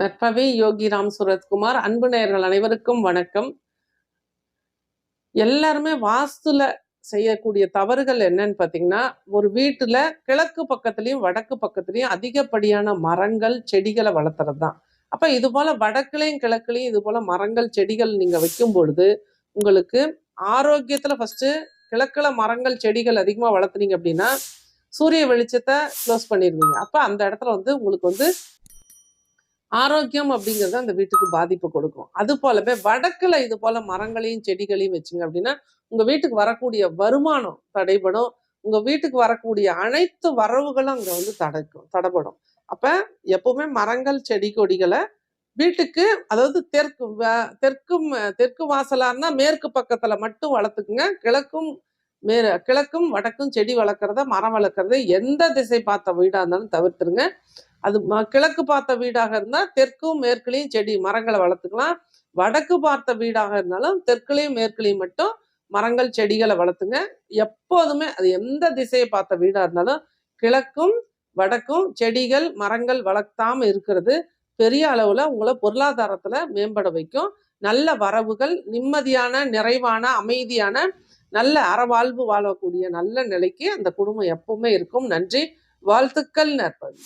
நட்பவே யோகி ராம் சுரத்குமார். அன்பு நேயர்கள் அனைவருக்கும் வணக்கம். எல்லாருமே வாஸ்துல செய்யக்கூடிய தவறுகள் என்னன்னு பார்த்தீங்கன்னா ஒரு வீட்டுல கிழக்கு பக்கத்துலயும் வடக்கு பக்கத்துலயும் அதிகப்படியான மரங்கள் செடிகளை வளர்த்துறது தான் அப்ப இது போல வடக்குலையும் கிழக்குலையும் இது போல மரங்கள் செடிகள் நீங்க வைக்கும் பொழுது உங்களுக்கு ஆரோக்கியத்துல ஃபர்ஸ்ட் கிழக்குல மரங்கள் செடிகள் அதிகமா வளர்த்துனீங்க அப்படின்னா சூரிய வெளிச்சத்தை க்ளோஸ் பண்ணிடுவீங்க. அப்ப அந்த இடத்துல வந்து உங்களுக்கு வந்து ஆரோக்கியம் அப்படிங்கிறது அந்த வீட்டுக்கு பாதிப்பு கொடுக்கும். அது போலவே வடக்குல இது போல மரங்களையும் செடிகளையும் வச்சுங்க அப்படின்னா உங்க வீட்டுக்கு வரக்கூடிய வருமானம் தடைபடும். உங்க வீட்டுக்கு வரக்கூடிய அனைத்து வரவுகளும் அங்க வந்து தடைக்கும் தடைபடும். அப்ப எப்பவுமே மரங்கள் செடி கொடிகளை வீட்டுக்கு அதாவது தெற்கு வ- தெற்கும் தெற்கு வாசலா இருந்தா மேற்கு பக்கத்துல மட்டும் வளர்த்துக்குங்க. கிழக்கும் மே கிழக்கும் வடக்கும் செடி வளர்க்குறத மரம் வளர்க்குறத எந்த திசை பார்த்த வீடாக இருந்தாலும் தவிர்த்துருங்க. அது ம- கிழக்கு பார்த்த வீடாக இருந்தால் தெற்கும் மேற்குலையும் செடி மரங்களை வளர்த்துக்கலாம். வடக்கு பார்த்த வீடாக இருந்தாலும் தெற்குலையும் மேற்குலையும் மட்டும் மரங்கள் செடிகளை வளர்த்துங்க. எப்போதுமே அது எந்த திசையை பார்த்த வீடாக இருந்தாலும் கிழக்கும் வடக்கும் செடிகள் மரங்கள் வளர்த்தாம இருக்கிறது பெரிய அளவில் உங்களை பொருளாதாரத்தில் மேம்பட வைக்கும். நல்ல வரவுகள் நிம்மதியான நிறைவான அமைதியான நல்ல அறவாழ்வு வாழக்கூடிய நல்ல நிலைக்கு அந்த குடும்பம் எப்பவுமே இருக்கும். நன்றி. வாழ்த்துக்கள் நற்பவி